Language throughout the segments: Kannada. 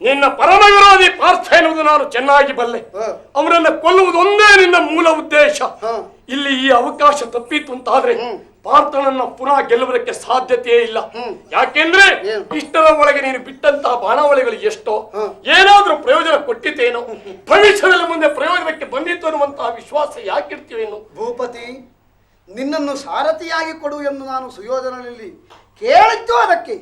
ನಿನ್ನ ಪರಮ ವಿರೋಧಿ ಪಾರ್ಥ ಎನ್ನುವುದು ನಾನು ಚೆನ್ನಾಗಿ ಬಲ್ಲೆ. ಅವರನ್ನ ಕೊಲ್ಲುವುದು ಒಂದೇ ನಿನ್ನ ಮೂಲ ಉದ್ದೇಶ. ಇಲ್ಲಿ ಈ ಅವಕಾಶ ತಪ್ಪಿತು ಅಂತಾದ್ರೆ ಪಾರ್ಥನನ್ನ ಪುನಃ ಗೆಲ್ಲುವುದಕ್ಕೆ ಸಾಧ್ಯತೆಯೇ ಇಲ್ಲ. ಯಾಕೆಂದ್ರೆ? ಇಷ್ಟರ ಒಳಗೆ ನೀನು ಬಿಟ್ಟಂತಹ ಬಾಣಾವಳಿಗಳು ಎಷ್ಟೋ. ಏನಾದ್ರೂ ಪ್ರಯೋಜನ ಕೊಟ್ಟಿತೇನೋ ಭವಿಷ್ಯದಲ್ಲಿ ಮುಂದೆ ಪ್ರಯೋಜನಕ್ಕೆ ಬಂದಿತ್ತು ಅನ್ನುವಂತಹ ವಿಶ್ವಾಸ ಯಾಕಿರ್ತೀವೇನು ಭೂಪತಿ ನಿನ್ನನ್ನು ಸಾರಥಿಯಾಗಿ ಕೊಡು ಎಂದು ನಾನು ಸುಯೋಧನಲ್ಲಿ ಕೇಳಿದ್ದು ಅದಕ್ಕೆ.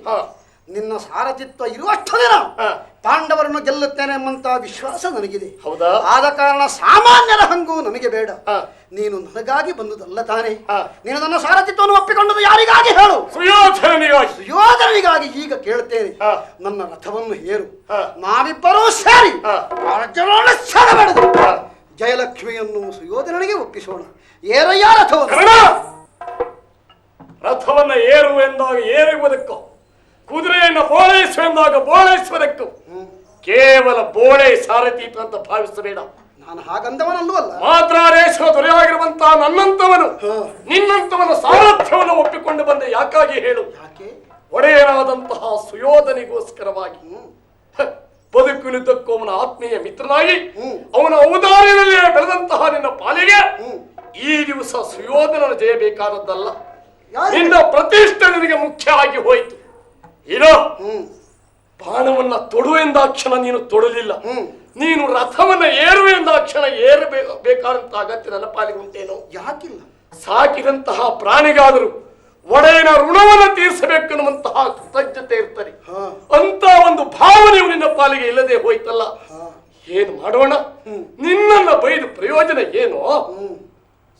ನಿನ್ನ ಸಾರಥಿತ್ವ ಇರುವಷ್ಟೇ ದಿನ ಹ. ಪಾಂಡವರನ್ನು ಗೆಲ್ಲುತ್ತೇನೆ ಎಂಬಂತ ವಿಶ್ವಾಸ ನನಗಿದೆ. ಹೌದಾ? ಆದ ಕಾರಣ ಸಾಮಾನ್ಯರ ಹಂಗು ನನಗೆ ಬೇಡ. ನೀನು ನನಗಾಗಿ ಬಂದುದಲ್ಲ ತಾನೇ. ಹ. ನೀನು ನನ್ನ ಸಾರಥಿತ್ವವನ್ನು ಒಪ್ಪಿಕೊಂಡದ್ದು ಯಾರಿಗಾಗಿ ಹೇಳು? ಸುಯೋಧನಿಗಾಗಿ ಈಗ ಕೇಳ್ತೇನೆ. ನನ್ನ ರಥವನ್ನು ಹೇರು. ನಾವಿಬ್ಬರೂ ಸೇರಿ ಜಯಲಕ್ಷ್ಮಿಯನ್ನು ಸುಯೋಧನಿಗೆ ಒಪ್ಪಿಸೋಣ. ಏರಯ್ಯ ರಥವನ್ನು. ರಥವನ್ನ ಏರು ಎಂದಾಗ ಏರುವುದಕ್ಕೂ ಕುದುರೆಯನ್ನು ಬೋಳೈಸು ಎಂದಾಗ ಬೋಳೈಸುವುದಕ್ಕೂ ಕೇವಲ ಬೋಳೆ ಸಾರಥಿ ಅಂತ ಭಾವಿಸಬೇಡ. ನಾನು ಹಾಗಂದವನಲ್ಲ ಮಾತ್ರ ರೇಷ ದೊರೆಯಾಗಿರುವಂತಹ ನನ್ನಂತವನು. ನಿನ್ನಂತವನ ಸಾರಥ್ಯವನ್ನು ಒಪ್ಪಿಕೊಂಡು ಬಂದೆ. ಯಾಕಾಗಿ ಹೇಳು? ಯಾಕೆ? ಒಡೆಯನಾದಂತಹ ಸುಯೋಧನಿಗೋಸ್ಕರವಾಗಿ. ಬದುಕುಳಿದಕ್ಕೂ ಅವನ ಆತ್ಮೀಯ ಮಿತ್ರನಾಗಿ. ಅವನ ಔದಾರ್ಯದಲ್ಲಿ ಬೆಳೆದಂತಹ ನಿನ್ನ ಪಾಲಿಗೆ. ಈ ದಿವಸ ಸುಯೋಧನನ ಜಯ ಬೇಕಾದದ್ದಲ್ಲ. ಯಾರಿಗೆ? ನಿನ್ನ ಪ್ರತಿಷ್ಠೆ ನಿನಗೆ ಮುಖ್ಯ ಆಗಿ ಹೋಯಿತು. ಏನೋ ಬಾಣವನ್ನ ತೊಡು ಎಂದಾಕ್ಷಣ ನೀನು ತೊಡಲಿಲ್ಲ. ನೀನು ರಥವನ್ನ ಏರುವೆ ಎಂದಾಕ್ಷಣ ಏರಬೇಕಾದಂತ ಅಗತ್ಯ ನನ್ನ ಪಾಲಿಗೆ ಉಂಟೇನೋ? ಯಾಕಿಲ್ಲ? ಸಾಕಿದಂತಹ ಪ್ರಾಣಿಗಾದರೂ ಒಡೆಯನ ಋಣವನ್ನು ತೀರಿಸಬೇಕೆನ್ನುವಂತಹ ಕೃತಜ್ಞತೆ ಇರ್ತಾರೆ ಹ. ಅಂತ ಒಂದು ಭಾವನೆ ನಿನ್ನ ಪಾಲಿಗೆ ಇಲ್ಲದೆ ಹೋಯ್ತಲ್ಲ. ಏನು ಮಾಡೋಣ. ನಿನ್ನನ್ನ ಬೈದು ಪ್ರಯೋಜನ ಏನು?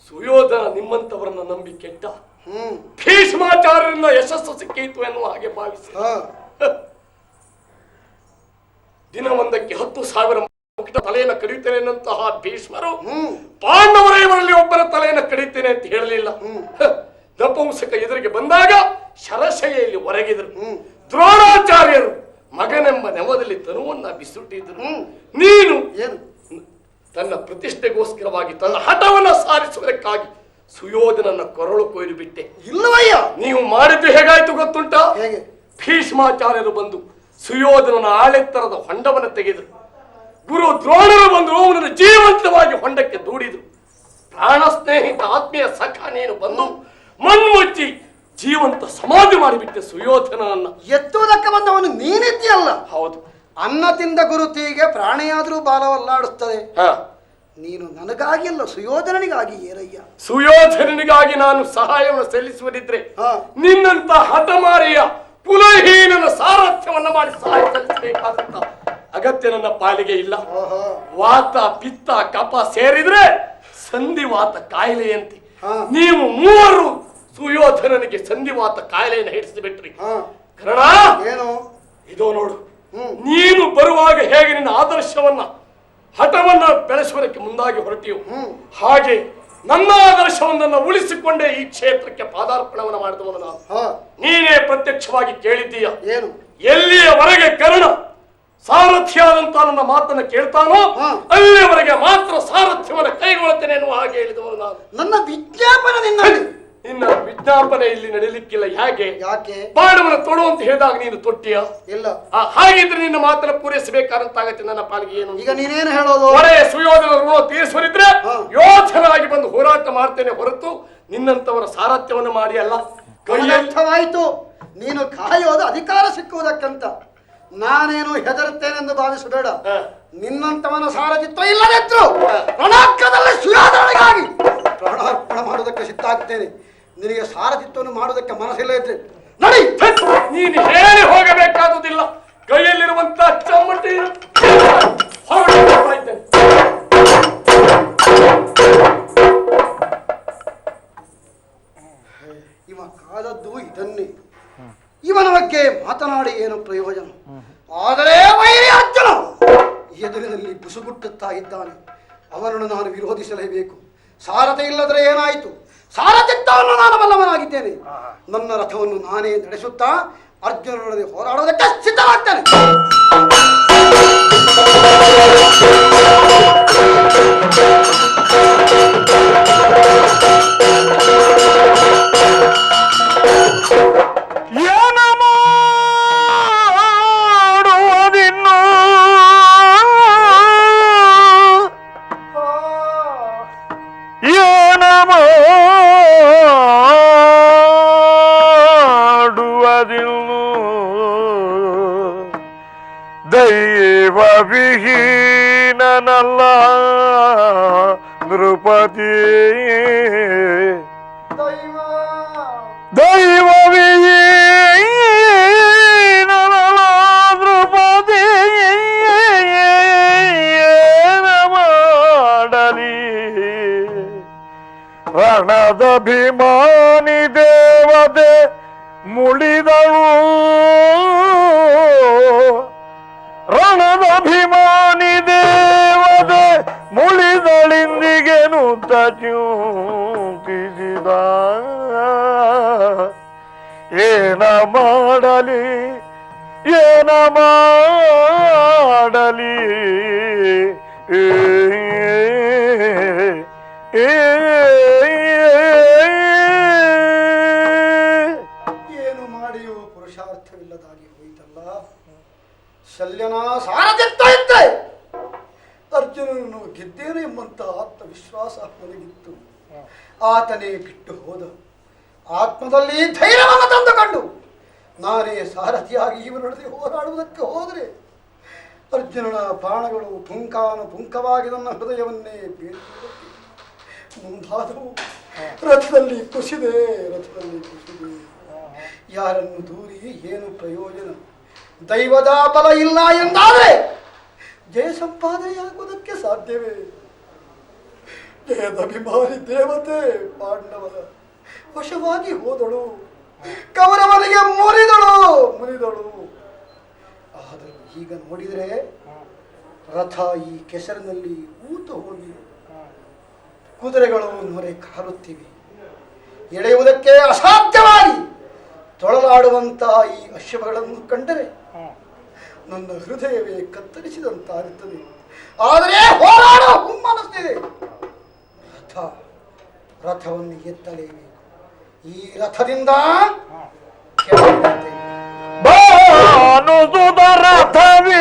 ಸುಯೋಧನ ನಿಮ್ಮಂತವರನ್ನ ನಂಬಿ ಕೆಟ್ಟ. ಹ್ಮ್ ಭೀಷ್ಮಾಚಾರ್ಯರಿಂದ ಯಶಸ್ಸು ಸಿಕ್ಕಿತು ಎನ್ನುವ ಹಾಗೆ ಭಾವಿಸಿ. ದಿನ ಒಂದಕ್ಕೆ ಹತ್ತು ಸಾವಿರ ಮುಖ್ಯ ತಲೆಯನ್ನು ಕಡಿಯುತ್ತೇನೆ ಎನ್ನುವಂತಹ ಭೀಷ್ಮರು ಪಾಂಡವರೇವರಲ್ಲಿ ಒಬ್ಬರ ತಲೆಯನ್ನು ಕಡಿತೇನೆ ಅಂತ ಹೇಳಲಿಲ್ಲ. ನಪುಂಸಕ ಎದುರಿಗೆ ಬಂದಾಗ ಶರಶಯಲ್ಲಿ ಹೊರಗಿದ್ರು. ದ್ರೋಣಾಚಾರ್ಯರು ಮಗನೆಂಬ ನೆವದಲ್ಲಿ ತನುವನ್ನ ಬಿಸುಟ್ಟಿದ್ರು ನೀನು ಏನು? ತನ್ನ ಪ್ರತಿಷ್ಠೆಗೋಸ್ಕರವಾಗಿ ತನ್ನ ಹಠವನ್ನು ಸಾರಿಸುವುದಕ್ಕಾಗಿ ಸುಯೋಧನನ್ನ ಕೊರಳು ಕೊಯ್ದು ಬಿಟ್ಟೆ. ಇಲ್ಲವಯ್ಯ! ನೀವು ಮಾಡಿದ್ದು ಹೇಗಾಯ್ತು ಗೊತ್ತುಂಟ? ಹೇಗೆ? ಭೀಷ್ಮಾಚಾರ್ಯರು ಬಂದು ಸುಯೋಧನನ ಆಳೆತ್ತರದ ಹೊಂಡವನ್ನು ತೆಗೆದರು. ಗುರು ದ್ರೋಣರು ಬಂದು ಅವನನ್ನು ಜೀವಂತವಾಗಿ ಹೊಂಡಕ್ಕೆ ದೂಡಿದರು. ಪ್ರಾಣ ಸ್ನೇಹಿತ ಆತ್ಮೀಯ ಸಖ ನೀನು ಬಂದು ಮಣ್ಮುಚ್ಚಿ ಜೀವಂತ ಸಮಾಧಿ ಮಾಡಿಬಿಟ್ಟೆ ಸುಯೋಧನನ್ನ ಎತ್ತುವುದಕ್ಕೆ ಬಂದವನು ನೀನಿದ್ದೀಯಲ್ಲ? ಹೌದು. ಅನ್ನ ತಿಂದ ಗುರುತಿಗೆ ಪ್ರಾಣಿಯಾದರೂ ಬಾಲವಲ್ಲಾಡುತ್ತದೆ ಹ. ನೀನು ನನಗಾಗಿಲ್ಲ ಸುಯೋಧನನಿಗಾಗಿ ಏರಯ್ಯ. ಸುಯೋಧನನಿಗಾಗಿ ನಾನು ಸಹಾಯವನ್ನು ಸಲ್ಲಿಸುವುದಿದ್ರೆ. ನಿನ್ನಂತ ಹತಮಾರಿಯ ಕುಲಹೀನನ ಸಾರಥ್ಯವನ್ನು ಮಾಡಿ ಸಹಾಯ ಸಲ್ಲಿಸಬೇಕಾದಂತ ಅಗತ್ಯ ನನ್ನ ಪಾಲಿಗೆ ಇಲ್ಲ. ವಾತ ಪಿತ್ತ ಕಪ ಸೇರಿದ್ರೆ ಸಂಧಿವಾತ ಕಾಯಿಲೆಯಂತೆ. ನೀವು ಮೂವರು ಸುಯೋಧನನಿಗೆ ಸಂಧಿವಾತ ಕಾಯಿಲೆಯನ್ನು ಹಿಡಿಸಿಬಿಟ್ರಿ ಹಾ. ಕರ್ಣ ಏನು? ಇದೋ ನೋಡು. ನೀನು ಬರುವಾಗ ಹೇಗೆ ನಿನ್ನ ಆದರ್ಶವನ್ನ ಹಠವನ್ನ ಬೆಳೆಸುವುದಕ್ಕೆ ಮುಂದಾಗಿ ಹೊರಟಿಯು. ಹಾಗೆ ನನ್ನ ಆದರ್ಶವೊಂದನ್ನು ಉಳಿಸಿಕೊಂಡೇ ಈ ಕ್ಷೇತ್ರಕ್ಕೆ ಪಾದಾರ್ಪಣವನ್ನು ಮಾಡಿದವನು ನಾನು. ನೀನೇ ಪ್ರತ್ಯಕ್ಷವಾಗಿ ಕೇಳಿದ್ದೀಯ. ಏನು? ಎಲ್ಲಿಯವರೆಗೆ ಕರ್ಣ ಸಾರಥ್ಯಾದಂತ ನನ್ನ ಮಾತನ್ನ ಕೇಳ್ತಾನೋ. ಅಲ್ಲಿಯವರೆಗೆ ಮಾತ್ರ ಸಾರಥ್ಯವನ್ನು ಕೈಗೊಳ್ಳುತ್ತೇನೆ ಎನ್ನುವ ಹಾಗೆ ಹೇಳಿದವನು ನಾನು. ನನ್ನ ವಿಜ್ಞಾಪನದಿಂದ. ನಿನ್ನಲ್ಲಿ ನಿನ್ನ ವಿಜ್ಞಾಪನೆ ಇಲ್ಲಿ ನಡೀಲಿಕ್ಕಿಲ್ಲ. ಹೇಗೆ ಯಾಕೆ? ಬಾಣವನ್ನು ತೊಡು ಅಂತ ಹೇಳಿದಾಗ ನೀನು ತೊಟ್ಟಿಯ. ಇಲ್ಲ. ಹಾಗಿದ್ರೆ ನಿನ್ನ ಮಾತನ್ನ ಪೂರೈಸಬೇಕಾದಂತಾಗತ್ತೆ ನನ್ನ ಪಾಲಿಗೆ ಏನು? ಈಗ ನೀನೇನು ಹೇಳೋದು? ಹೊರೆ ಸುಯೋಧನ ಋಣ ತೀರಿಸಿದ್ರೆ. ಯೋಧನಾಗಿ ಬಂದು ಹೋರಾಟ ಮಾಡ್ತೇನೆ ಹೊರತು ನಿನ್ನಂತವರ ಸಾರಥ್ಯವನ್ನು ಮಾಡಿ ಅಲ್ಲ. ಕೈಯಲ್ಲಿ ನೀನು ಕಾಯೋದು ಅಧಿಕಾರ ಸಿಕ್ಕುವುದಕ್ಕಂತ ನಾನೇನು ಹೆದರುತ್ತೇನೆಂದು ಭಾವಿಸಬೇಡ. ನಿನ್ನಂತವನ ಸಾರಥಿತ್ವ ಇಲ್ಲದಿದ್ರು ರಣಾಂಕದಲ್ಲಿ ಸುಯೋಧನಿಗಾಗಿ ಪ್ರಾಣಾರ್ಪಣೆ ಮಾಡುವುದಕ್ಕೆ ಸಿದ್ಧಾಗ್ತೇನೆ. ನಿನಗೆ ಸಾರಥಿತ್ವವನ್ನು ಮಾಡುವುದಕ್ಕೆ ಮನಸ್ಸಿಲ್ಲ ಇದ್ರೆ ನಡಿ! ನೀನು ಹೇಳಿ ಹೋಗಬೇಕಾದುದಿಲ್ಲ. ಕೈಯಲ್ಲಿರುವಂತ ಚಮ್ಮಟಿ ಇವ ಕಾದದ್ದು ಇದನ್ನೇ. ಇವನ ಬಗ್ಗೆ ಮಾತನಾಡಿ ಏನು ಪ್ರಯೋಜನ? ಆದರೆ ವೈರಿ ಅರ್ಜುನ! ಎದುರಿನಲ್ಲಿ ಬುಸುಗುಟ್ಟುತ್ತಾ ಇದ್ದಾನೆ. ಅವನನ್ನು ನಾನು ವಿರೋಧಿಸಲೇಬೇಕು. ಸಾರಥಿ ಇಲ್ಲದ್ರೆ ಏನಾಯಿತು? ಸಾರಥಿತ್ವವನ್ನು ನಾನು ಬಲ್ಲವನಾಗಿದ್ದೇನೆ. ನನ್ನ ರಥವನ್ನು ನಾನೇ ನಡೆಸುತ್ತಾ ಅರ್ಜುನನೊಡನೆ ಹೋರಾಡೋದಕ್ಕೆ ಸಿದ್ಧವಾಗ್ತೇನೆ. Thank ಮಾಡುವ ದೈವ ವಿಹೀನನಲ್ಲ ನೃಪತಿ. ದೈವ. ದೈವ ವಿಹೀನನಲ್ಲ ನೃಪತಿ. ಮಾಡಲಿ? ರಣದ ಭೀಮಾನಿ ದೇವತೆ ಮುಳಿದಳು. ನುತ್ತ ಚೂಕಿಸಿದ ಏನ ಮಾಡಲಿ ಏನ ಮಾಡಲಿ. ಏನು ಮಾಡಿಯೂ ಪುರುಷಾರ್ಥವಿಲ್ಲದಾಗಿ ಹೋಯಿತಲ್ಲ? ಶಲ್ಯನ ಸಾರದಿತ್ತ ಇದ್ದೆ ಅರ್ಜುನನನ್ನು ಗೆದ್ದೇನೆ ಎಂಬಂತಹ ಆತ್ಮವಿಶ್ವಾಸ ನನಗಿತ್ತು ಆತನೇ ಬಿಟ್ಟು ಹೋದ. ಆತ್ಮದಲ್ಲಿ ಧೈರ್ಯವನ್ನು ತಂದುಕೊಂಡು ನಾನೇ ಸಾರಥಿಯಾಗಿ ಇವನೊಡನೆ ಹೋರಾಡುವುದಕ್ಕೆ ಹೋದರೆ ಅರ್ಜುನನ ಬಾಣಗಳು ಪುಂಕಾನು ಪುಂಕವಾಗಿ ನನ್ನ ಹೃದಯವನ್ನೇ ಬೀಳುವುದಕ್ಕೆ ಮುಂದಾದವು. ರಥದಲ್ಲಿ ಕುಸಿದೆ ರಥದಲ್ಲಿ ಕುಸಿದೆ. ಯಾರನ್ನು ದೂರಿ ಏನು ಪ್ರಯೋಜನ? ದೈವದ ಬಲ ಇಲ್ಲ ಎಂದಾದರೆ ಜಯ ಸಂಪಾದನೆಯಾಗುವುದಕ್ಕೆ ಸಾಧ್ಯವೇ ಜಯದ ದೇವತೆ ಪಾಂಡವರ ವಶವಾಗಿ ಹೋದಳು. ಕವರವನಿಗೆ ಮುರಿದಳು ಮುರಿದಳು. ಆದರೂ ಈಗ ನೋಡಿದರೆ ರಥ ಈ ಕೆಸರಿನಲ್ಲಿ ಊತು ಹೋಗಿ. ಕುದುರೆಗಳು ನೊರೆ ಕಾರುತ್ತಿವೆ. ಎಳೆಯುವುದಕ್ಕೆ ಅಸಾಧ್ಯವಾಗಿ ತೊಳಲಾಡುವಂತಹ ಈ ಅಶ್ವಗಳನ್ನು ಕಂಡರೆ ನನ್ನ ಹೃದಯವೇ ಕತ್ತರಿಸಿದಂತಾಗುತ್ತದೆ. ಆದರೆ ಹೋರಾಡೋ ಹುಮ್ಮನಸ್ತಿದೆ ರಥ ರಥವನ್ನು ಎತ್ತಲೇಬೇಕು. ಈ ರಥದಿಂದ ಬಾನು ಸುಧ ರಥವಿಳಿದು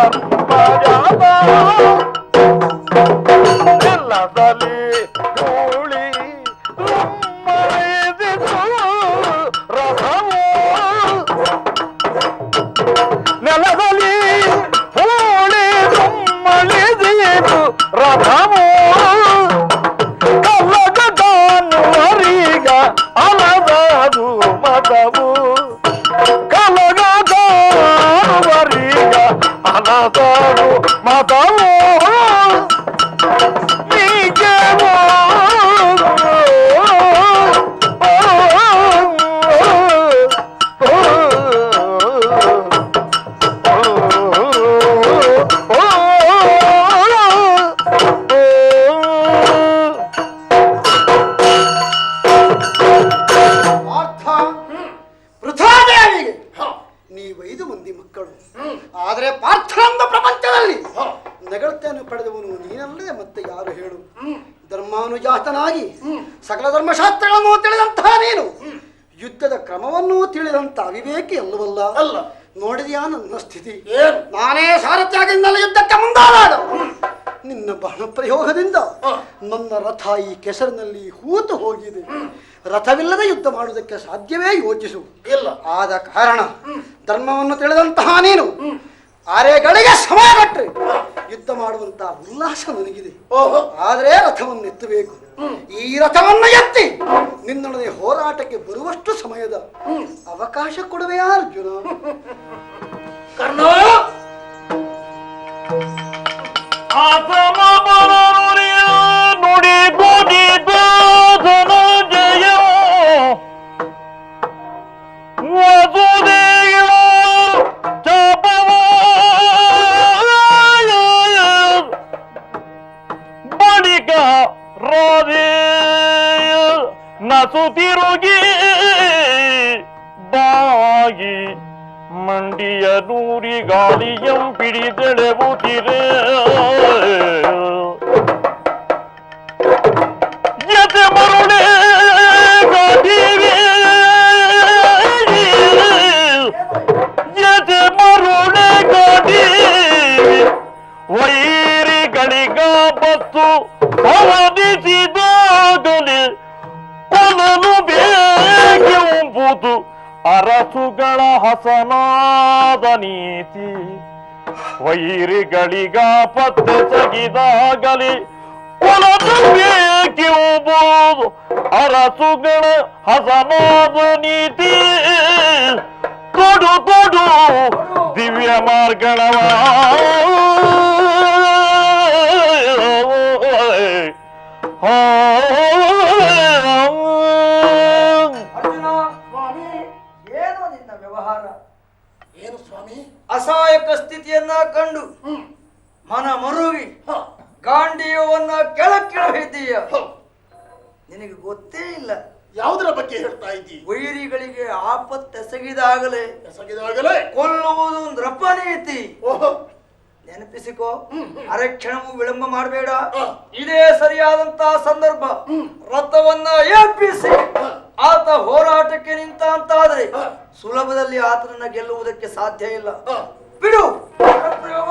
up. ಧರ್ಮಾನುಜಾತನಾಗಿ ಸಕಲ ಧರ್ಮಶಾಸ್ತ್ರಗಳನ್ನು ತಿಳಿದಂತಹ ನೀನು. ಯುದ್ಧದ ಕ್ರಮವನ್ನೂ ತಿಳಿದಂತ ವಿವೇಕಿ ಅಲ್ಲವಲ್ಲ? ಅಲ್ಲ. ನೋಡಿದ್ಯಾ ನನ್ನ ಸ್ಥಿತಿ? ನಾನೇ ಸಾರಥ್ಯಾಗಿಂದಲೇ ಯುದ್ಧಕ್ಕೆ ಮುಂದಾದ ನಿನ್ನ ಬಾಣ ಪ್ರಯೋಗದಿಂದ ನನ್ನ ರಥ ಈ ಕೆಸರಿನಲ್ಲಿ ಹೂತು ಹೋಗಿದೆ. ರಥವಿಲ್ಲದೆ ಯುದ್ಧ ಮಾಡುವುದಕ್ಕೆ ಸಾಧ್ಯವೇ ಯೋಚಿಸು. ಇಲ್ಲ. ಆದ ಕಾರಣ ಧರ್ಮವನ್ನು ತಿಳಿದಂತಹ ನೀನು ಆರೆಗಳಿಗೆ ಸಮಯ ಕೊಟ್ಟರೆ ಯುದ್ಧ ಮಾಡುವಂತ ಉಲ್ಲಾಸ ನನಗಿದೆ. ಓಹೋ. ಆದರೆ ರಥವನ್ನು ಎತ್ತಬೇಕು. ಈ ರಥವನ್ನು ಎತ್ತಿ ನಿನ್ನೊಡನೆ ಹೋರಾಟಕ್ಕೆ ಬರುವಷ್ಟು ಸಮಯದ ಅವಕಾಶ ಕೊಡುವೆ ಅರ್ಜುನ. ಕರ್ಣ ವೈರಿಗಳಿಗ ಬಸ್ಸು ಅವಧಿಸಿದಾಗಲೇ ಕೊಲ್ಲಲು ಬೇಕೆಂಬುದು ಅರಸುಗಳ ಹಸನಾದ ನೀತಿ, ವೈರಿಗಳಿಗ ಪತ್ತೆ ಸಗಿದಾಗಲಿ ಬೇಕೆಂಬುದು ಅರಸುಗಳ ಹಸನಾದ ನೀತಿ. ಕೊಡು ಕೊಡು ದಿವ್ಯ ಮಾರ್ಗಣವ. ಅರ್ಜುನ ಸ್ಥಿತಿಯನ್ನ ಕಂಡು ಮನ ಮರುಗಿ ಗಾಂಧಿಯವನ್ನ ಗಾಂಡೀಯವನ್ನ ಕೆಳಕ್ಕಿಳಿದೀಯ. ನಿನಗೆ ಗೊತ್ತೇ ಇಲ್ಲ. ಯಾವುದರ ಬಗ್ಗೆ ಹೇಳ್ತಾ ಇದ್ದೀ? ವೈರಿಗಳಿಗೆ ಆಪತ್ತೆಸಗಿದಾಗಲೇ ಎಸಗಿದಾಗಲೇ ಕೊಲ್ಲುವುದು ನೃಪನೀತಿ ಓಹೋ. ನೆನಪಿಸಿಕೋ ಅರೆಕ್ಷಣವೂ ವಿಳಂಬ ಮಾಡಬೇಡ. ಇದೇ ಸರಿಯಾದಂತಹ ಸಂದರ್ಭ. ರಥವನ್ನ ಏರ್ಪಿಸಿ. ಆತ ಹೋರಾಟಕ್ಕೆ ನಿಂತ ಅಂತಾದ್ರೆ. ಸುಲಭದಲ್ಲಿ ಆತನನ್ನ ಗೆಲ್ಲುವುದಕ್ಕೆ ಸಾಧ್ಯ ಇಲ್ಲ. ಹ.